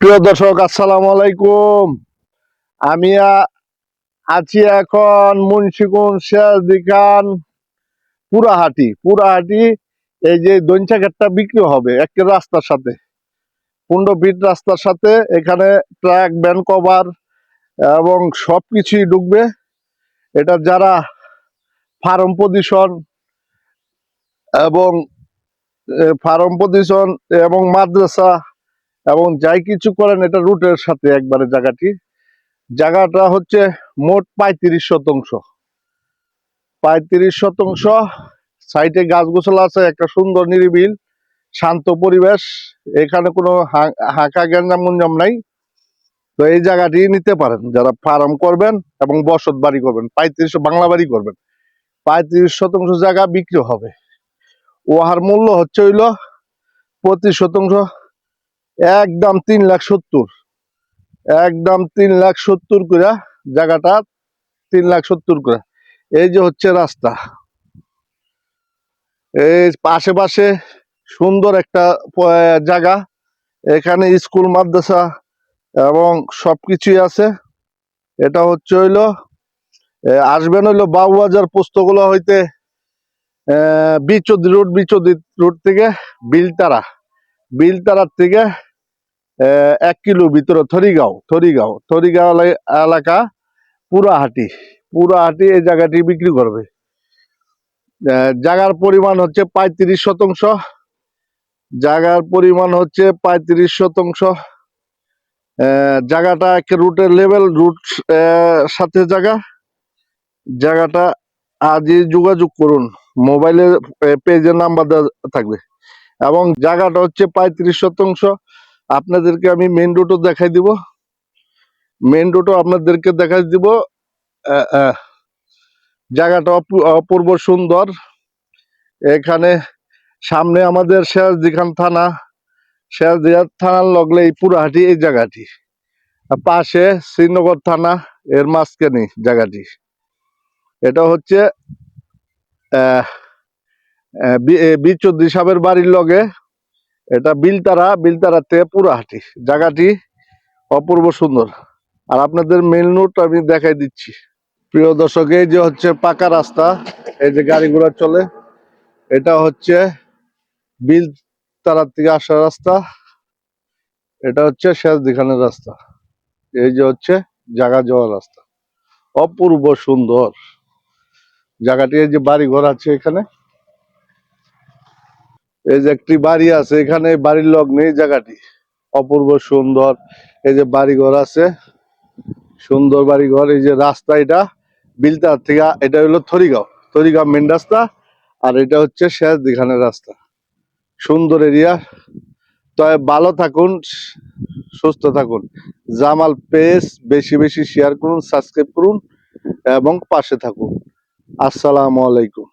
প্রিয় দর্শক, আসসালামু আলাইকুম। আমি আছি এখন মুন্সিকুন শেয়ারদিখান পুরাহাটি। পুরাহাটি, এই যে দঞ্চা ঘাটটা বিক্রি হবে একটা রাস্তার সাথে। পনেরো রাস্তার সাথে, এখানে ট্রাক ব্যান কভার এবং সব কিছুই ঢুকবে। এটা যারা ফার্ম পজিশন এবং ফার্ম পজিশন এবং মাদ্রাসা এবং যাই কিছু করেন, এটা রুটের সাথে একবারে জায়গাটি। জায়গাটা হচ্ছে মোট পঁয়ত্রিশ শতাংশ। পঁয়ত্রিশ শতাংশ, সাইডে গাছ গোছলা আছে, একটা সুন্দর নিরিবিল, শান্ত পরিবেশ, এখানে কোনো হাঁকা গ্যাঞ্জাম গুঞ্জাম নাই। তো এই জায়গাটি নিতে পারেন, যারা ফার্ম করবেন এবং বসত বাড়ি করবেন, পঁয়ত্রিশ বাংলা বাড়ি করবেন, পঁয়ত্রিশ শতাংশ জায়গা বিক্রি হবে। ওহার মূল্য হচ্ছে হইল প্রতি শতাংশ। একদম তিন লাখ সত্তর। একদম তিন লাখ সত্তর করে জায়গাটা তিন লাখ সত্তর করে। এই যে হচ্ছে রাস্তা। এই আশেপাশে সুন্দর একটা জায়গা। এখানে স্কুল, মাদ্রাসা এবং সবকিছুই আছে। এটা হচ্ছে হইল আসবেন হইল বাবুবাজার পোস্তগুলো হইতে বিচৌধুরী রোড বিচৌধুরী রোড থেকে বিলতারা। বিলতারার থেকে এক কিলো ভিতরে থরিগাঁও থরিগাঁও থরিগাঁও এলা- এলাকা পুরাহাটি পুরাহাটি এই জায়গাটি বিক্রি করবে। জায়গার পরিমাণ হচ্ছে পঁয়ত্রিশ শতাংশ। জায়গার পরিমাণ হচ্ছে পঁয়ত্রিশ শতাংশ। জায়গাটা এক রুটের লেভেল রুট সাথে জায়গা। জায়গাটা আজই যোগাযোগ করুন মোবাইলের পেজের নাম্বার দেওয়া থাকবে। এবং জায়গাটা হচ্ছে পঁয়ত্রিশ শতাংশ। আপনাদেরকে আমি মেন রোডও দেখাই দিব। মেন রোডও আপনাদেরকে দেখাই দিব। জায়গাটা অপু- অপূর্ব সুন্দর। এখানে সামনে আমাদের শেষদিখান থানা। শেষদিঘান থানার লগলে এই পুরাহাটি, এই জায়গাটি। পাশে শ্রীনগর থানা, এর মাঝখানে জায়গাটি। এটা হচ্ছে বি চৌধুরী সাহেবের বাড়ির লগে এটা বিলতারা, বিলতারাতে পুরাহাটি। জায়গাটি অপূর্ব সুন্দর। আর আপনাদের মেল নোট আমি দেখাই দিচ্ছি। প্রিয় দর্শক, এই যে হচ্ছে পাকা রাস্তা, এই যে গাড়ি ঘোড়া চলে, এটা হচ্ছে বিল তারার থেকে আসার রাস্তা। এটা হচ্ছে শেষ দিখানের রাস্তা। এই যে হচ্ছে জায়গা যাওয়ার রাস্তা। অপূর্ব সুন্দর। জায়গাটি এই যে বাড়ি ঘর আছে এখানে। এই যে একটি বাড়ি আছে, এখানে বাড়ির লগ্নে এই জায়গাটি। অপূর্ব সুন্দর এই যে বাড়ি ঘর আছে। সুন্দর বাড়ি ঘর এই যে রাস্তা এটা, বিলতার থেকে, এটা হলো থরিগাঁও থরিগাঁও মেন রাস্তা আর এটা হচ্ছে শেষ দিখানের রাস্তা। সুন্দর এরিয়া। তবে ভালো থাকুন, সুস্থ থাকুন। জামাল পেজ, বেশি বেশি শেয়ার করুন সাবস্ক্রাইব করুন এবং পাশে থাকুন। আসসালামু আলাইকুম।